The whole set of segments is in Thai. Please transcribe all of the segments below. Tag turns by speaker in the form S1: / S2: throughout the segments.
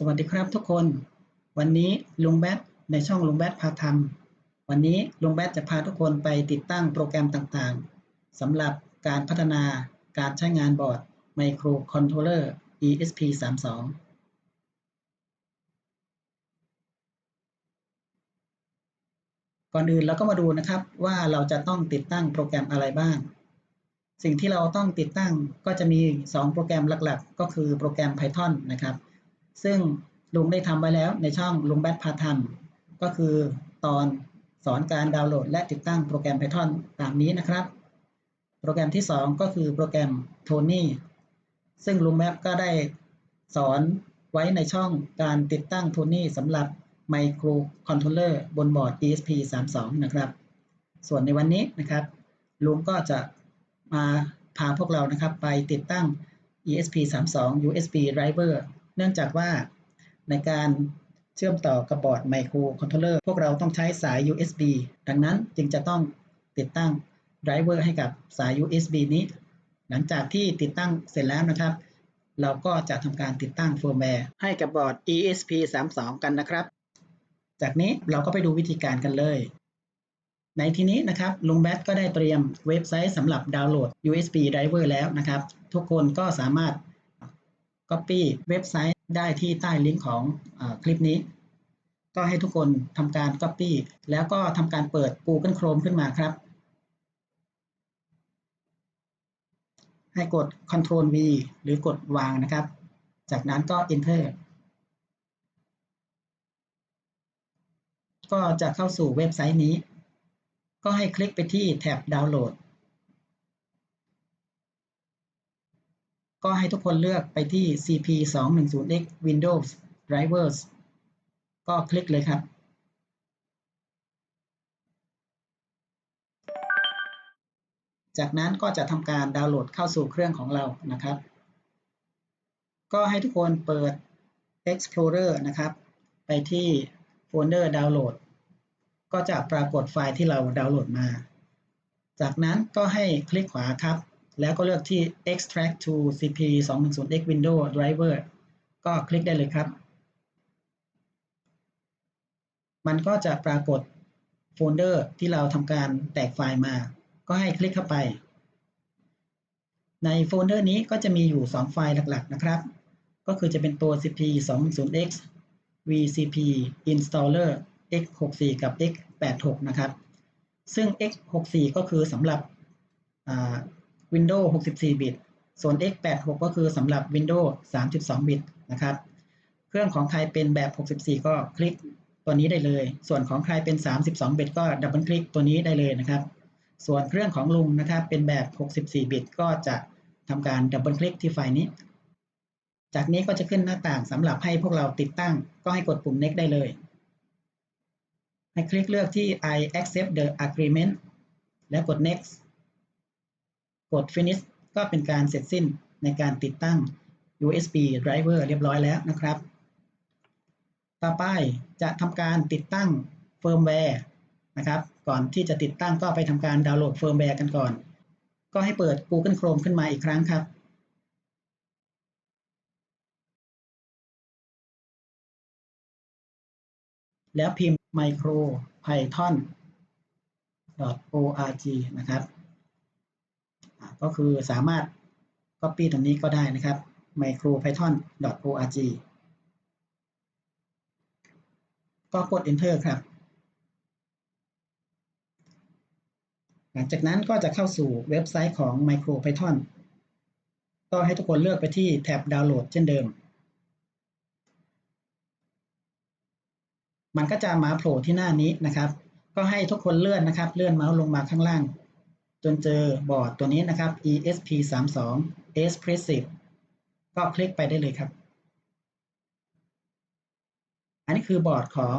S1: สวัสดีครับทุกคน วันนี้ลุงแบทในช่องลุงแบทพาทำวันนี้ลุงแบทจะพาทุกคนไปติดตั้งโปรแกรมต่างๆสำหรับการพัฒนาการใช้งานบอร์ด Microcontroller ESP32 ก่อนอื่นเราก็มาดูนะครับว่าเราจะต้องติดตั้งโปรแกรมอะไรบ้าง สิ่งที่เราต้องติดตั้งก็จะมี 2 โปรแกรมหลักๆ ก็คือโปรแกรม Python นะครับ ซึ่งลุงได้ทำไว้แล้วในช่องลุงแบทพาทำก็คือตอนสอนการดาวน์โหลด และติดตั้งโปรแกรม Python ตามนี้นะครับ โปรแกรมที่ 2 ก็คือโปรแกรม Tony ซึ่งลุงแบทก็ได้สอนไว้ในช่องการติดตั้ง Tony สำหรับ Microcontroller บนบอร์ด ESP32 นะครับ ส่วนในวันนี้นะครับ ลุงก็จะมาพาพวกเรานะครับไปติดตั้ง ESP32 USB driver เนื่องจากว่าในการเชื่อมต่อกับบอร์ด Microcontroller พวกเราต้องใช้สาย USB ดังนั้นจึงจะต้องติดตั้ง driver ให้กับสาย USB นี้ หลังจากที่ติดตั้งเสร็จแล้วนะครับ เราก็จะทำการติดตั้งเฟิร์มแวร์ให้กับบอร์ด ESP32 กันนะครับ จากนี้เราก็ไปดูวิธีการกันเลย ในที่นี้นะครับลุงแบทก็ได้เตรียมเว็บไซต์สำหรับดาวน์โหลด USB driver แล้วนะครับ ทุกคนก็สามารถ Copy เว็บไซต์ได้ที่ใต้ลิงก์ของอคลิปนี้ ก็ให้ทุกคนทำการ Copy แล้วก็ทำการเปิด Google Chrome ขึ้นมาครับ ให้กด Ctrl V หรือกดวางนะครับ จากนั้นก็ Enter ก็จะเข้าสู่เว็บไซต์นี้ ก็ให้คลิกไปที่แท็บดาวน์โหลด ก็ให้ทุกคนเลือกไปที่ CP210X Windows Drivers ก็คลิกเลยครับ จากนั้นก็จะทำการดาวน์โหลดเข้าสู่เครื่องของเรานะครับ ก็ให้ทุกคนเปิด Explorer นะครับ ไปที่โฟลเดอร์ดาวน์โหลด ก็จะปรากฏไฟล์ที่เราดาวน์โหลดมา จากนั้นก็ให้คลิกขวาครับ แล้วก็เลือกที่ extract to cp 2 1 0 x window driver ก็คลิกได้เลยครับ มันก็จะปรากฏโฟลเดอร์ที่เราทำการแตกไฟล์มา ก็ให้คลิกเข้าไป ในโฟลเดอร์นี้ก็จะมีอยู่ 2 ไฟล์หลักๆนะครับ ก็คือจะเป็นตัว cp 2 1 0 x vcp installer x64 กับ x86 นะครับ ซึ่ง x64 ก็คือสำหรับ Windows 64 บิต ส่วน x86 ก็คือสำหรับ Windows 32 บิตนะครับ เครื่องของใครเป็นแบบ 64 ก็คลิกตัวนี้ได้เลย ส่วนของใครเป็น 32 บิต ก็ดับเบิลคลิกตัวนี้ได้เลยนะครับ ส่วนเครื่องของลุงนะครับเป็นแบบ 64 บิต ก็จะทำการดับเบิลคลิกที่ไฟล์นี้ จากนี้ก็จะขึ้นหน้าต่างสำหรับให้พวกเราติดตั้ง ก็ให้กดปุ่ม next ได้เลย ให้คลิกเลือกที่ I accept the agreement แล้วกด next กด finish ก็เป็นการเสร็จสิ้นในการติดตั้ง USB driver เรียบร้อยแล้วนะครับ ต่อไปจะทำการติดตั้งเฟิร์มแวร์นะครับ ก่อนที่จะติดตั้งก็ไปทำการดาวน์โหลดเฟิร์มแวร์กันก่อน ก็ให้เปิด Google Chrome ขึ้นมาอีกครั้งครับแล้วพิมพ์ micro python org นะครับ ก็คือสามารถ Copy ตรงนี้ก็ได้นะครับ micropython.org ก็กด Enter ครับ หลังจากนั้นก็จะเข้าสู่เว็บไซต์ของ MicroPython ก็ให้ทุกคนเลือกไปที่แท็บดาวน์โหลดเช่นเดิม มันก็จะมาโผล่ที่หน้านี้นะครับ ก็ให้ทุกคนเลื่อนนะครับ เลื่อนเมาส์ลงมาข้างล่าง จนเจอบอร์ดตัวนี้นะครับ ESP32 Expressive ก็คลิกไปได้เลยครับ อันนี้คือบอร์ดของ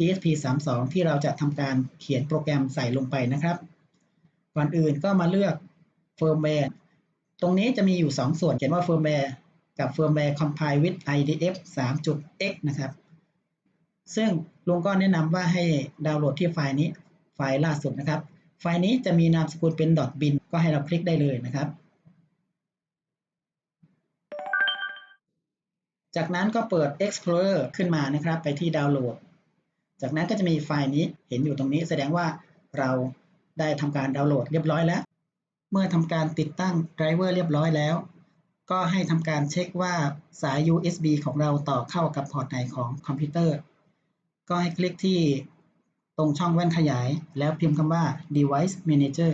S1: ESP32 ที่เราจะทำการเขียนโปรแกรมใส่ลงไปนะครับ ก่อนอื่นก็มาเลือกเฟิร์มแวร์ ตรงนี้จะมีอยู่ 2 ส่วนเขียนว่าเฟิร์มแวร์กับเฟิร์มแวร์ compile with IDF 3.x นะครับ ซึ่งลุงก็แนะนำว่าให้ดาวน์โหลดที่ไฟล์นี้ไฟล์ล่าสุดนะครับ ไฟล์นี้จะมีนามสกุลเป็น .bin ก็ให้เราคลิกได้เลยนะครับ จากนั้นก็เปิด Explorer ขึ้นมานะครับ ไปที่ดาวน์โหลด จากนั้นก็จะมีไฟล์นี้เห็นอยู่ตรงนี้แสดงว่าเราได้ทำการดาวน์โหลดเรียบร้อยแล้ว เมื่อทำการติดตั้งไดรเวอร์เรียบร้อยแล้ว ก็ให้ทำการเช็คว่าสาย USB ของเราต่อเข้ากับพอร์ตไหนของคอมพิวเตอร์ ก็ให้คลิกที่ ตรงช่องแว่นขยาย แล้วพิมพ์คำว่า device manager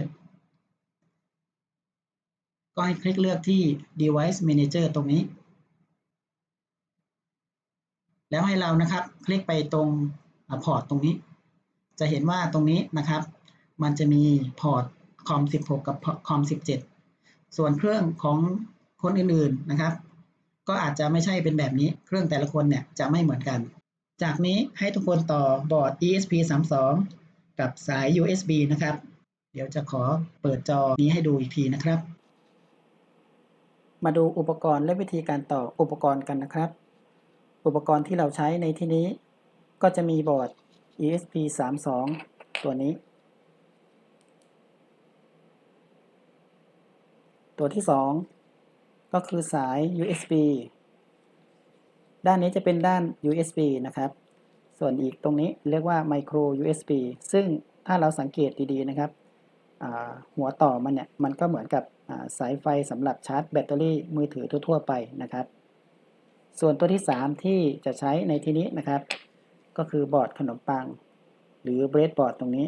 S1: ก็ให้คลิกเลือกที่ device manager ตรงนี้ แล้วให้เรานะครับ คลิกไปตรงพอร์ตตรงนี้ จะเห็นว่าตรงนี้นะครับ มันจะมีพอร์ตคอม16 กับคอม17 ส่วนเครื่องของคนอื่นๆนะครับ ก็อาจจะไม่ใช่เป็นแบบนี้ เครื่องแต่ละคนเนี่ยจะไม่เหมือนกัน จากนี้ให้ทุกคนต่อบอร์ด ESP32 กับสาย USB นะครับ เดี๋ยวจะขอเปิดจอนี้ให้ดูอีกทีนะครับ มาดูอุปกรณ์และวิธีการต่ออุปกรณ์กันนะครับ อุปกรณ์ที่เราใช้ในที่นี้ ก็จะมีบอร์ด ESP32 ตัวนี้ ตัวที่ 2 ก็คือสาย USB ด้านนี้จะเป็นด้าน USB นะครับ ส่วนอีกตรงนี้เรียกว่า Micro USB ซึ่งถ้าเราสังเกตดีๆนะครับ หัวต่อมันเนี่ยมันก็เหมือนกับสายไฟสำหรับชาร์จแบตเตอรี่มือถือทั่วๆไปนะครับ ส่วนตัวที่ 3 ที่จะใช้ในที่นี้นะครับ ก็คือบอร์ดขนมปัง หรือเบรดบอร์ดตรงนี้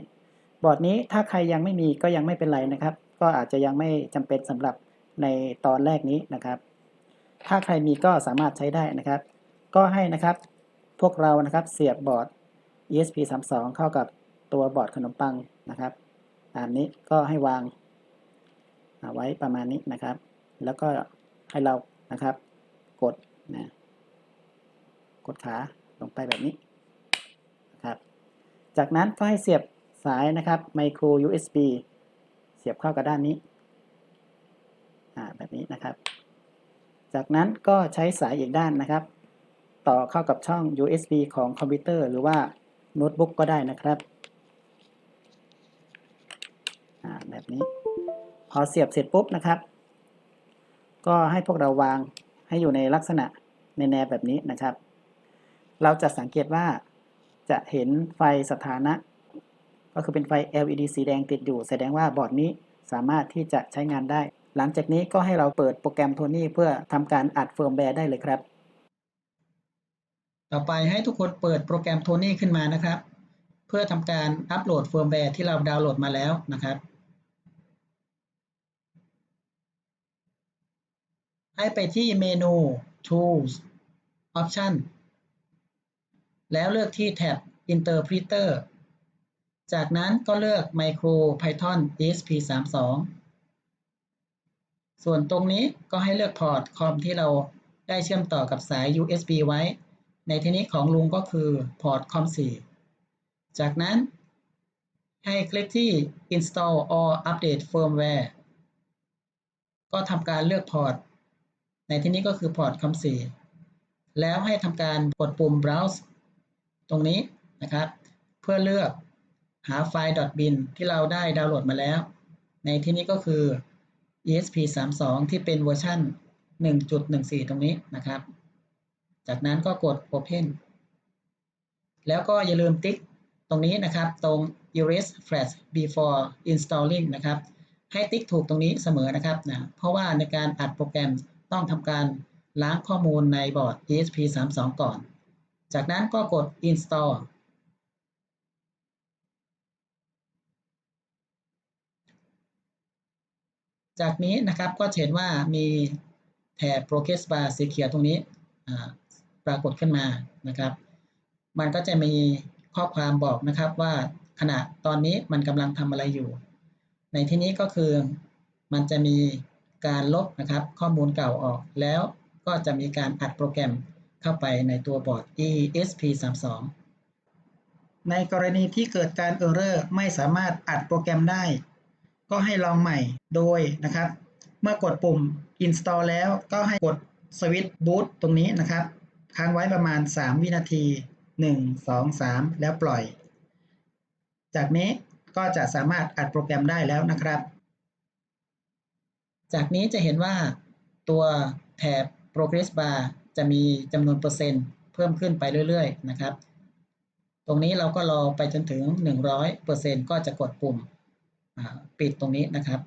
S1: บอร์ดนี้ถ้าใครยังไม่มีก็ยังไม่เป็นไรนะครับ ก็อาจจะยังไม่จำเป็นสำหรับในตอนแรกนี้นะครับ ถ้าใครมีก็สามารถใช้ได้นะครับ ก็ให้นะครับ พวกเรานะครับเสียบบอร์ด ESP32 เข้ากับตัวบอร์ดขนมปังนะครับตามนี้ก็ให้วางาไว้ประมาณนี้นะครับ แล้วก็ให้เรานะครับ กดนะกดขาลงไปแบบนี้นะครับ จากนั้นก็ให้เสียบสายนะครับ micro USB เสียบเข้ากับด้านนี้แบบนี้นะครับ จากนั้นก็ใช้สายอีกด้านนะครับ ต่อเข้ากับช่อง USB ของคอมพิวเตอร์หรือว่าโน้ตบุ๊กก็ได้นะครับแบบนี้ พอเสียบเสร็จปุ๊บนะครับ ก็ให้พวกเราวางให้อยู่ในลักษณะในแนวแบบนี้นะครับ เราจะสังเกตว่าจะเห็นไฟสถานะ ก็คือเป็นไฟ LED สีแดงติดอยู่ แสดงว่าบอร์ดนี้สามารถที่จะใช้งานได้ หลังจากนี้ก็ให้เราเปิดโปรแกรมโทนี่เพื่อทำการอัดเฟิร์มแวร์ได้เลยครับ ต่อไปให้ทุกคนเปิดโปรแกรมโทนี่ขึ้นมานะครับ เพื่อทำการอัปโหลดเฟิร์มแวร์ที่เราดาวน์โหลดมาแล้วนะครับ ให้ไปที่เมนู Tools Option แล้วเลือกที่แท็บ Interpreter จากนั้นก็เลือก Micro Python ESP32 ส่วนตรงนี้ก็ให้เลือกพอร์ตคอมที่เราได้เชื่อมต่อกับสาย USB ไว้ ในที่นี้ของลุงก็คือพอร์ตคอม4จากนั้นให้คลิกที่ Install or Update Firmware ก็ทำการเลือกพอร์ต ในที่นี้ก็คือพอร์ตคอม4แล้วให้ทำการกดปุ่ม Browse ตรงนี้นะครับ เพื่อเลือกหาไฟล์ .bin ที่เราได้ดาวน์โหลดมาแล้ว ในที่นี้ก็คือ ESP32 ที่เป็นเวอร์ชัน1.14 ตรงนี้นะครับ จากนั้นก็กด Open แล้วก็อย่าลืมติ๊กตรงนี้นะครับตรง Erase Flash before installing นะครับ ให้ติ๊กถูกตรงนี้เสมอนะครับนะเพราะว่าในการอัดโปรแกรมต้องทำการล้างข้อมูลในบอร์ด ESP32 ก่อน จากนั้นก็กด Install จากนี้นะครับก็เห็นว่ามีแถบ progress bar สีเขียวตรงนี้ ปรากฏขึ้นมานะครับ มันก็จะมีข้อความบอกนะครับว่าขณะตอนนี้มันกำลังทำอะไรอยู่ ในที่นี้ก็คือมันจะมีการลบนะครับข้อมูลเก่าออกแล้วก็จะมีการอัดโปรแกรมเข้าไปในตัวบอร์ด ESP32 ในกรณีที่เกิดการ Error ไม่สามารถอัดโปรแกรมได้ ก็ให้ลองใหม่โดยนะครับ เมื่อกดปุ่ม install แล้วก็ให้กดสวิตช์บูตตรงนี้นะครับ ค้างไว้ประมาณ 3 วินาที 1 2 3 แล้วปล่อย จากนี้ก็จะสามารถอัดโปรแกรมได้แล้วนะครับ จากนี้จะเห็นว่าตัวแถบ progress bar จะมีจำนวนเปอร์เซ็นต์เพิ่มขึ้นไปเรื่อยๆ นะครับ ตรงนี้เราก็รอไปจนถึง 100%ก็จะกดปุ่มปิดตรงนี้นะครับ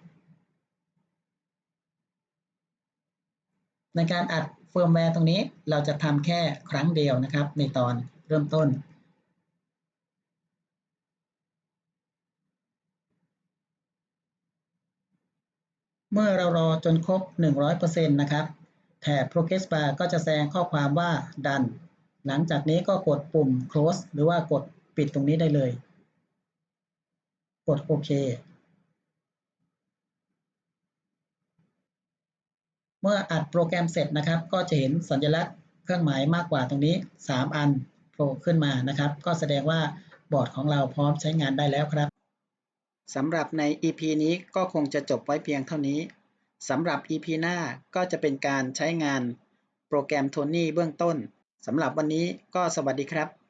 S1: ในการอัด เฟิร์มแวร์ตรงนี้เราจะทำแค่ครั้งเดียวนะครับ ในตอนเริ่มต้น เมื่อเรารอจนครบ 100%นะครับ แถบ Progress Bar ก็จะแสดงข้อความว่า Done หลังจากนี้ก็กดปุ่ม close หรือว่ากดปิดตรงนี้ได้เลย กดโอเค เมื่ออัดโปรแกรมเสร็จนะครับ ก็จะเห็นสัญลักษณ์เครื่องหมายมากกว่าตรงนี้ 3 อันโผล่ขึ้นมานะครับ ก็แสดงว่าบอร์ดของเราพร้อมใช้งานได้แล้วครับสำหรับใน EP นี้ก็คงจะจบไว้เพียงเท่านี้สำหรับ EP หน้าก็จะเป็นการใช้งานโปรแกรมโทนี่เบื้องต้นสำหรับวันนี้ก็สวัสดีครับ